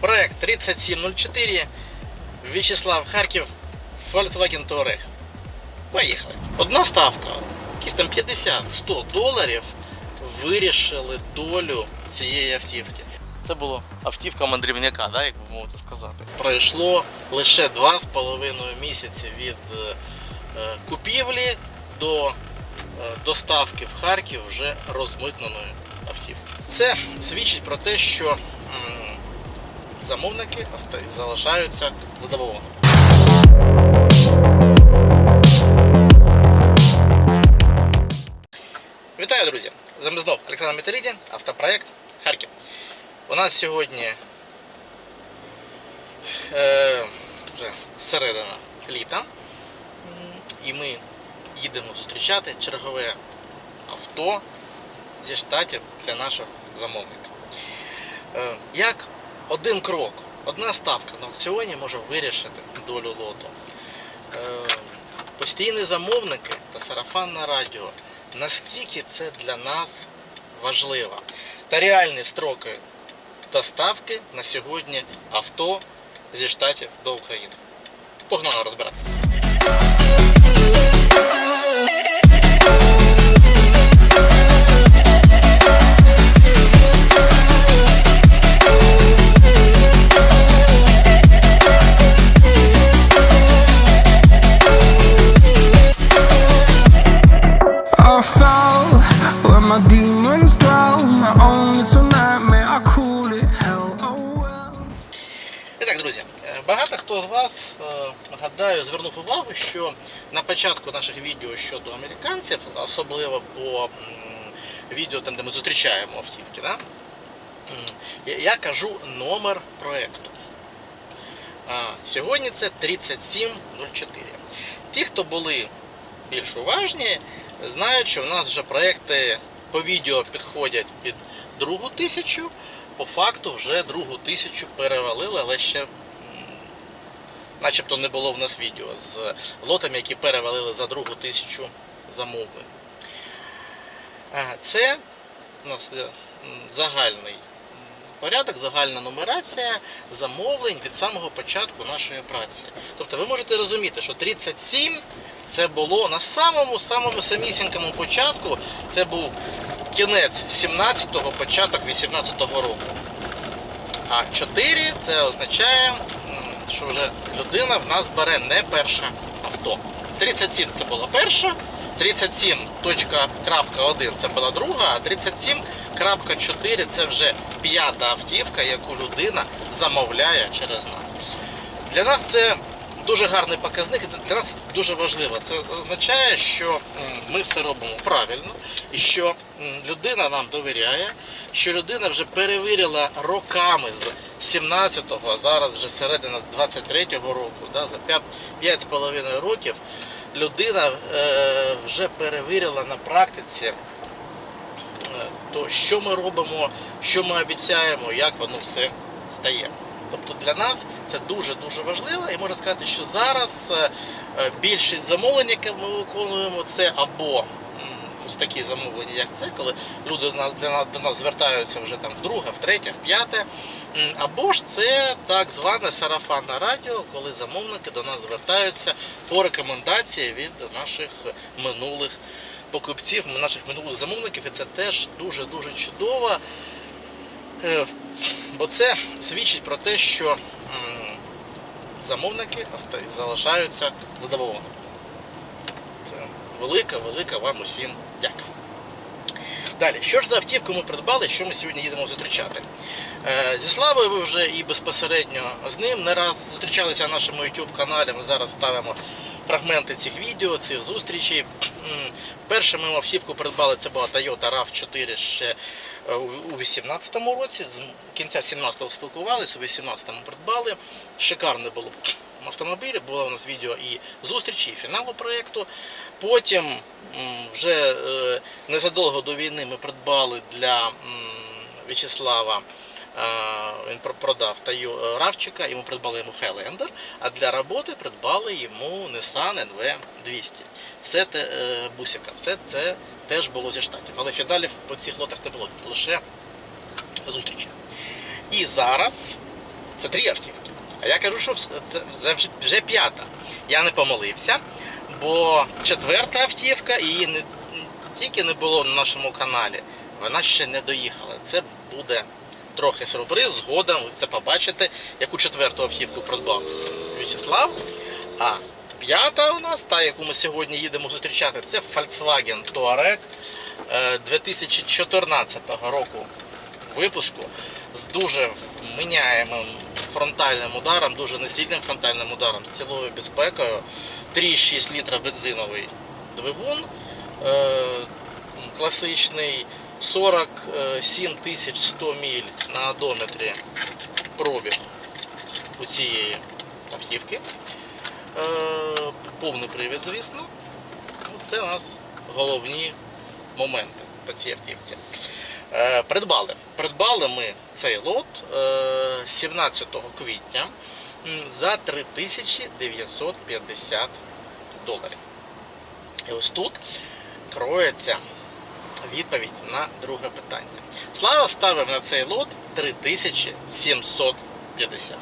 Проект 3704. В'ячеслав Харків. Volkswagen Touareg. Поїхали. Одна ставка, якісь там 50-100 доларів, вирішили долю цієї автівки. Це була автівка мандрівника, да, як би мовити сказати. Пройшло лише 2,5 місяці від е, е, купівлі до е, доставки в Харків вже розмитненої автівки. Це свідчить про те, що замовники залишаються задоволеними. Вітаю, друзі! З вами знов Олександр Металіді, автопроект Харків. У нас сьогодні е, вже середина літа, і ми їдемо зустрічати чергове авто зі штатів для наших замовників. Е, як один крок, одна ставка на аукціоні може вирішити долю лоту. Е, постійні замовники та сарафанне радіо. Наскільки це для нас важливо? Та реальні строки доставки на сьогодні авто зі штатів до України. Погнали розбирати. I where my demons dwell. My own little nightmare, I call it hell. Oh well. І друзі, е, багато хто з вас, е, гадаю, звернув увагу, що на початку наших відео щодо американців, особливо по відео, там, де ми зустрічаємо автівки, да? я кажу номер проєкту. Сьогодні це 3704. Ті, хто були більш уважні, знають, що в нас вже проекти по відео підходять під другу тисячу, по факту вже другу тисячу перевалили, але ще начебто не було в нас відео з лотами, які перевалили за другу тисячу замовлень. Це у нас загальний м, порядок, загальна нумерація замовлень від самого початку нашої праці. Тобто ви можете розуміти, що 37 це було на самому самому самісінькому початку. Це був кінець 17-го, початок 18-го року. А 4 це означає, що вже людина в нас бере не перше авто. 37 це була перша, 37.1 це була друга, а 37.4 це вже п'ята автівка, яку людина замовляє через нас. Для нас це дуже гарний показник, для нас дуже важливо. Це означає, що ми все робимо правильно, і що людина нам довіряє, що людина вже перевірила роками з 17-го, а зараз вже середина 23-го року, да, за 5,5 років людина е, вже перевірила на практиці то, що ми робимо, що ми обіцяємо, як воно все стає. Тобто для нас це дуже-дуже важливо, і можна сказати, що зараз е, е, більшість замовлень, які ми виконуємо, це або ось такі замовлення, як це, коли люди до нас звертаються вже там вдруге, втретє, вп'яте, або ж це так зване сарафанне радіо, коли замовники до нас звертаються по рекомендації від наших минулих покупців, наших минулих замовників, і це теж дуже-дуже чудово. Е, Бо це свідчить про те, що замовники залишаються задоволеними. Це велика, велика вам усім дякую. Далі, що ж за автівку ми придбали, що ми сьогодні їдемо зустрічати? Е, Зі Славою ви вже і безпосередньо з ним не раз зустрічалися на нашому YouTube каналі. Ми зараз ставимо фрагменти цих відео, цих зустрічей. Перше ми автівку придбали, це була Toyota RAV4 ще е, у у 18-му році. З кінця 17-го спілкувалися, у 18-му придбали. Шикарний було автомобіль, було у нас відео і зустрічі, і фіналу проєкту. Потім вже е, незадовго до війни ми придбали для В'ячеслава. Він продав Таю е, Равчика, йому придбали йому Highlander, а для роботи придбали йому Nissan NV200. Все те е, бусика, все це теж було зі штатів. Але фіналів по цих лотах не було, лише зустрічі. І зараз це три автівки. А я кажу, що це вже п'ята. Я не помилився, бо четверта автівка її не тільки не було на нашому каналі, вона ще не доїхала. Це буде трохи сюрприз. Згодом ви це побачите, яку четверту автівку придбав В'ячеслав. А п'ята у нас, та, яку ми сьогодні їдемо зустрічати, це Volkswagen Touareg е, 2014 року випуску з дуже вміняємим фронтальним ударом, дуже несильним фронтальним ударом, з цілою безпекою. 3,6 літра бензиновий двигун е, класичний, 47 тисяч 100 міль на одометрі пробіг у цієї автівки. Е, повний привід, звісно. Ну, Це у нас головні моменти по цій автівці. Е, Придбали. Придбали ми цей лот е, 17 квітня за 3950 доларів. І ось тут кроється відповідь на друге питання. Слава ставив на цей лот 3750.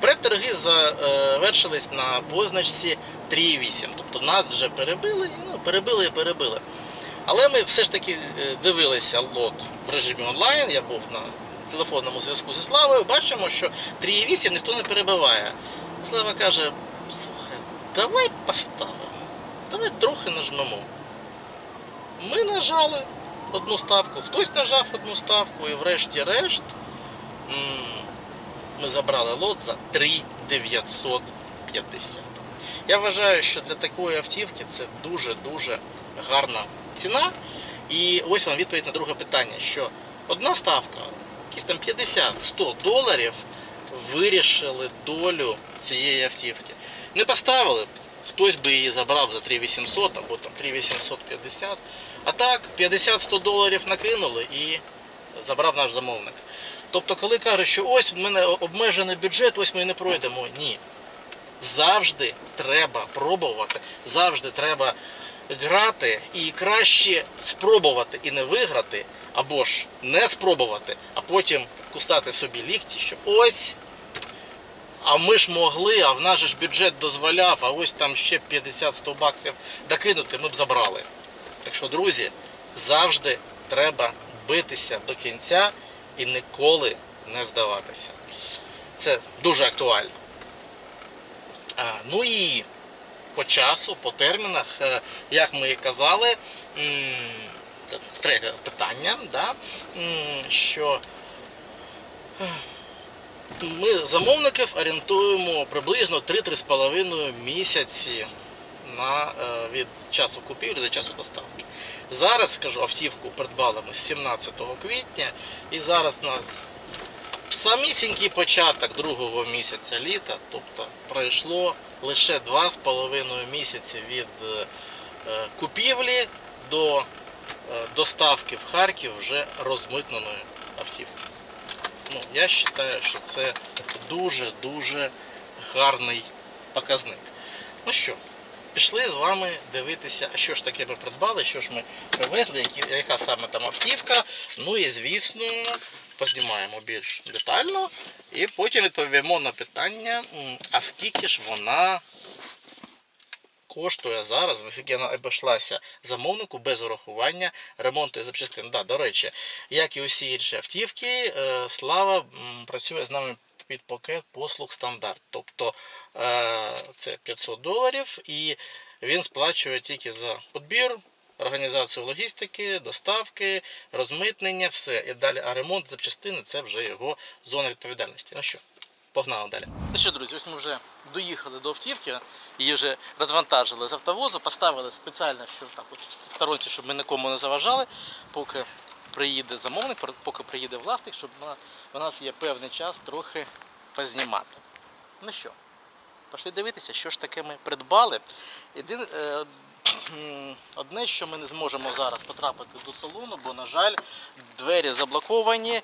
Предторги завершились на позначці 3,8. Тобто нас вже перебили, ну, перебили і перебили. Але ми все ж таки е, дивилися лот в режимі онлайн. Я був на телефонному зв'язку зі Славою. Бачимо, що 3,8 ніхто не перебиває. Слава каже: слухай, давай поставимо. Давай трохи нажмемо. Ми нажали одну ставку, хтось нажав одну ставку, і врешті-решт ми забрали лот за 3,950. Я вважаю, що для такої автівки це дуже-дуже гарна ціна. І ось вам відповідь на друге питання, що одна ставка, якісь там 50-100 доларів, вирішили долю цієї автівки. Не поставили, б, хтось би її забрав за 3800 або там 3850. А так, 50-100 доларів накинули і забрав наш замовник. Тобто, коли кажуть, що ось в мене обмежений бюджет, ось ми не пройдемо. Ні. Завжди треба пробувати, завжди треба грати і краще спробувати і не виграти, або ж не спробувати, а потім кусати собі лікті, що ось. А ми ж могли, а в наш же ж бюджет дозволяв, а ось там ще 50-100 баксів докинути, ми б забрали. Так що, друзі, завжди треба битися до кінця і ніколи не здаватися. Це дуже актуально. А, ну і по часу, по термінах, е, як ми і казали, це третє питання, да, що е, ми замовників орієнтуємо приблизно 3-3,5 місяці на, е, від часу купівлі до часу доставки. Зараз скажу, автівку придбали ми з 17 квітня, і зараз у нас самісінький початок другого місяця літа, тобто пройшло лише 2,5 місяці від е, купівлі до е, доставки в Харків вже розмитненої автівки. Ну, я вважаю, що це дуже-дуже гарний показник. Ну що, пішли з вами дивитися, що ж таке ми придбали, що ж ми привезли, яка саме там автівка. Ну і звісно, познімаємо більш детально і потім відповімо на питання, а скільки ж вона коштує зараз, вона обійшлася замовнику без урахування ремонту і запчастин. Да, до речі, як і усі інші автівки, е, Слава працює з нами під пакет послуг стандарт. Тобто е, це 500 доларів і він сплачує тільки за подбір, організацію логістики, доставки, розмитнення, все. І далі, а ремонт запчастини це вже його зона відповідальності. Ну що, погнали далі. Ну що, друзі, ось ми вже доїхали до автівки, її вже розвантажили з автовозу, поставили спеціально, що так в сторонці, щоб ми нікому не заважали, поки приїде замовник, поки приїде власник, щоб на- у нас є певний час трохи познімати. Ну що, пішли дивитися, що ж таке ми придбали. Єдине, е, одне, що ми не зможемо зараз потрапити до салону, бо, на жаль, двері заблоковані,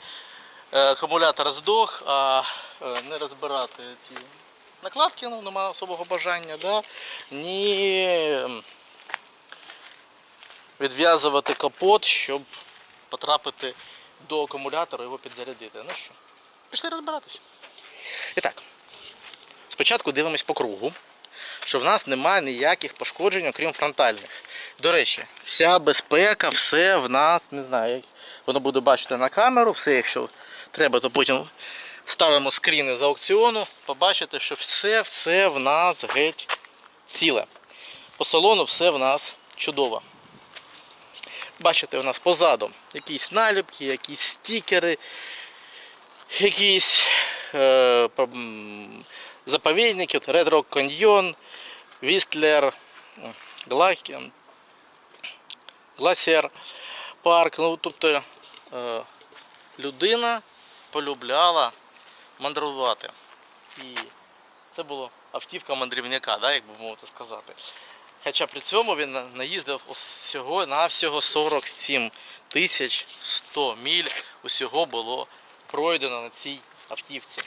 акумулятор здох, а е, не розбирати ці накладки, ну, немає особого бажання, да? ні відв'язувати капот, щоб потрапити до акумулятора і його підзарядити. Ну що, пішли розбиратися. І так, спочатку дивимось по кругу, що в нас немає ніяких пошкоджень, окрім фронтальних. До речі, вся безпека, все в нас, не знаю, воно буде бачити на камеру, все, якщо треба, то потім ставимо скріни з аукціону, побачите, що все, все в нас геть ціле. По салону все в нас чудово. Бачите, у нас позаду якісь наліпки, якісь стікери, якісь е, заповідники, Rock Canyon, Вістлер, Гласер парк. Ну, тобто е, людина полюбляла мандрувати. І це була автівка мандрівника, да, як би мовити сказати. Хоча при цьому він наїздив усього на всього 47 тисяч 100 міль усього було пройдено на цій автівці.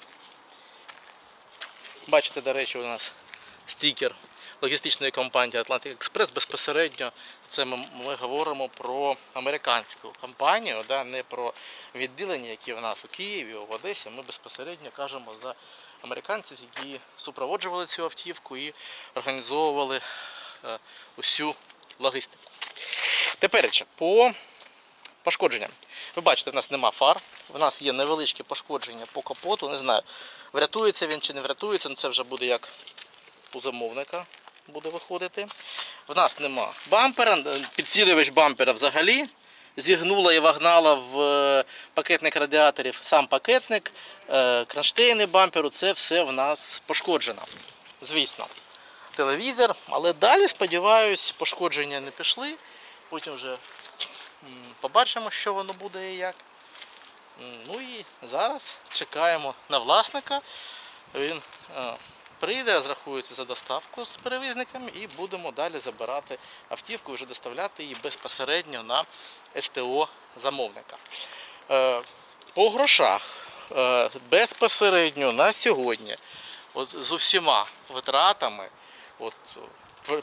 Бачите, до речі, у нас стікер логістичної компанії Atlantic Express. Безпосередньо це ми, ми говоримо про американську компанію, да, не про відділення, які в нас у Києві, в Одесі. Ми безпосередньо кажемо за американців, які супроводжували цю автівку і організовували е, усю логістику. Тепер по пошкодженням. Ви бачите, в нас нема фар, в нас є невеличкі пошкодження по капоту. Не знаю, врятується він чи не врятується, ну це вже буде як у замовника буде виходити. В нас нема бампера, підсилювач бампера взагалі. Зігнула і вогнала в е, пакетник радіаторів сам пакетник, е, кронштейни бамперу, це все в нас пошкоджено. Звісно. Телевізор, але далі, сподіваюсь, пошкодження не пішли. Потім вже побачимо, що воно буде і як. Ну і зараз чекаємо на власника. Він е, прийде, зрахується за доставку з перевізниками і будемо далі забирати автівку і вже доставляти її безпосередньо на СТО замовника. Е, По грошах е, безпосередньо на сьогодні, от з усіма витратами, от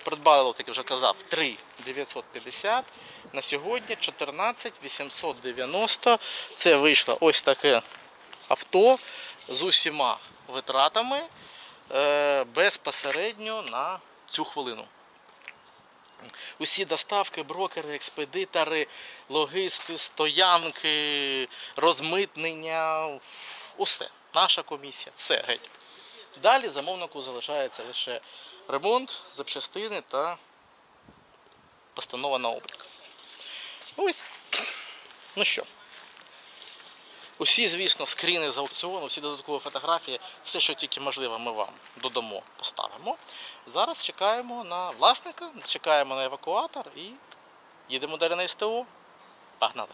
придбали, як я вже казав, 3 950, на сьогодні 14 890. Це вийшло ось таке авто з усіма витратами безпосередньо на цю хвилину. Усі доставки, брокери, експедитори, логисти, стоянки, розмитнення, усе. Наша комісія, все геть. Далі замовнику залишається лише ремонт, запчастини та постанова на облік. Ось. Ну що. Усі, звісно, скріни з аукціону, всі додаткові фотографії, все, що тільки можливо, ми вам додамо, поставимо. Зараз чекаємо на власника, чекаємо на евакуатор і їдемо далі на СТО. Погнали.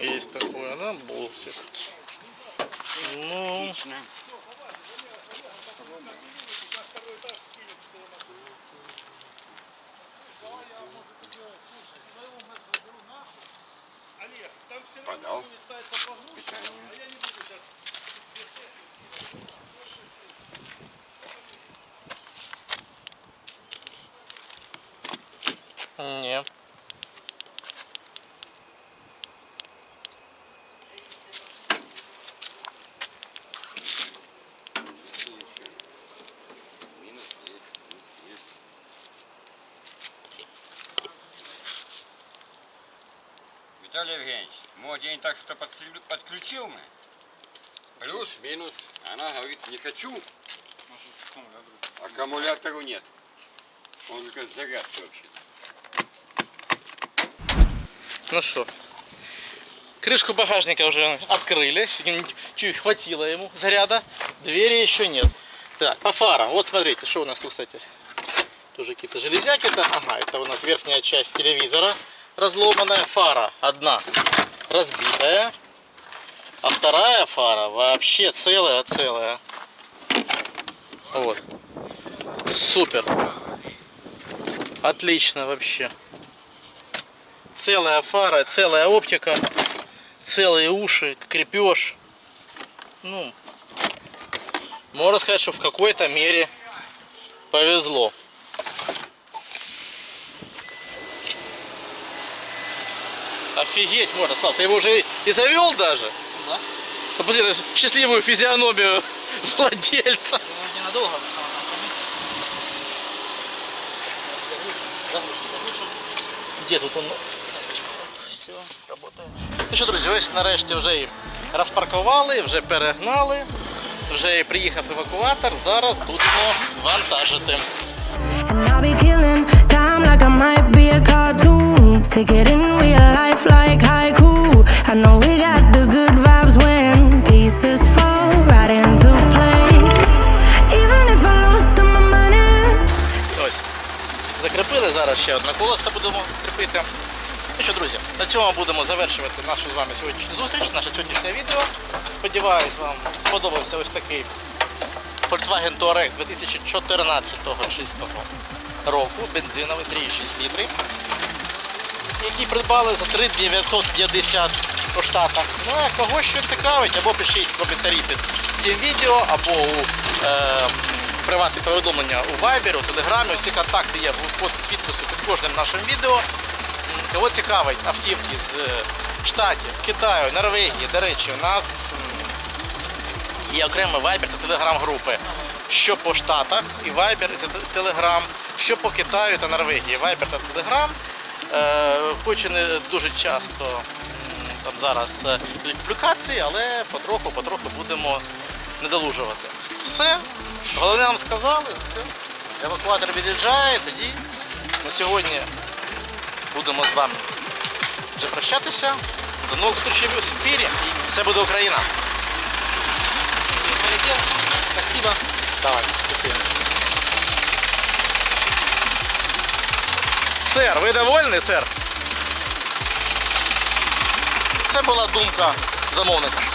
Есть такое, да, болтик. Ну, Виталий Евгеньевич, мой день так что подключил мы. Плюс, минус. Она говорит, не хочу. Аккумулятору нет. Он только зарядки вообще. Ну что, крышку багажника уже открыли, чуть хватило ему заряда, двери еще нет. Так, по фарам, вот смотрите, что у нас тут, кстати, тоже какие-то железяки-то, ага, это у нас верхняя часть телевизора разломанная, фара одна разбитая, а вторая фара вообще целая-целая. Вот. Супер. Отлично вообще. Целая фара, целая оптика, целые уши, крепеж. Ну, можно сказать, что в какой-то мере повезло. Офигеть можно, Слав, ты его уже и завел даже? Да. Посмотри на счастливую физиономию владельца. Ненадолго, потому что там Заглушим, заглушим. Где тут он? Все, работает. Ну що, друзі, ось нарешті вже і розпаркували, вже перегнали, вже і приїхав евакуатор. Зараз будемо вантажити. And I'll be killing time like I might be a cartoon. Take it in real life like haiku. I know we got the good vibes when pieces fall right into place. Even if I lost all money. Ось. Закріпили, зараз ще одне колесо будемо кріпити. Ну що, друзі, на цьому будемо завершувати нашу з вами сьогоднішню зустріч, наше сьогоднішнє відео. Сподіваюсь, вам сподобався ось такий Volkswagen Touareg 2014 чистого року, бензиновий 3,6 літрів, який придбали за 3,950 по штатах. Ну а кого що цікавить, або пишіть коментарі під цим відео, або у е, приватні повідомлення у Viber, у Телеграмі. Усі контакти є в під підпису під кожним нашим відео. Кого цікавить автівки з е, Штатів, Китаю, Норвегії, до речі, у нас є окремий Viber та Telegram групи. Що по Штатах, і Viber, і Telegram, що по Китаю та Норвегії, Viber та Telegram. Е, хоч і не дуже часто там зараз е, публікації, але потроху, потроху будемо недолужувати. Все. Головне нам сказали. Все. Евакуатор від'їжджає, тоді на сьогодні будемо з вами вже прощатися. До нових зустрічей в ефірі. І все буде Україна. Спасибо. Давай, дякую. Сер, ви довольні, сер? Це була думка замовника.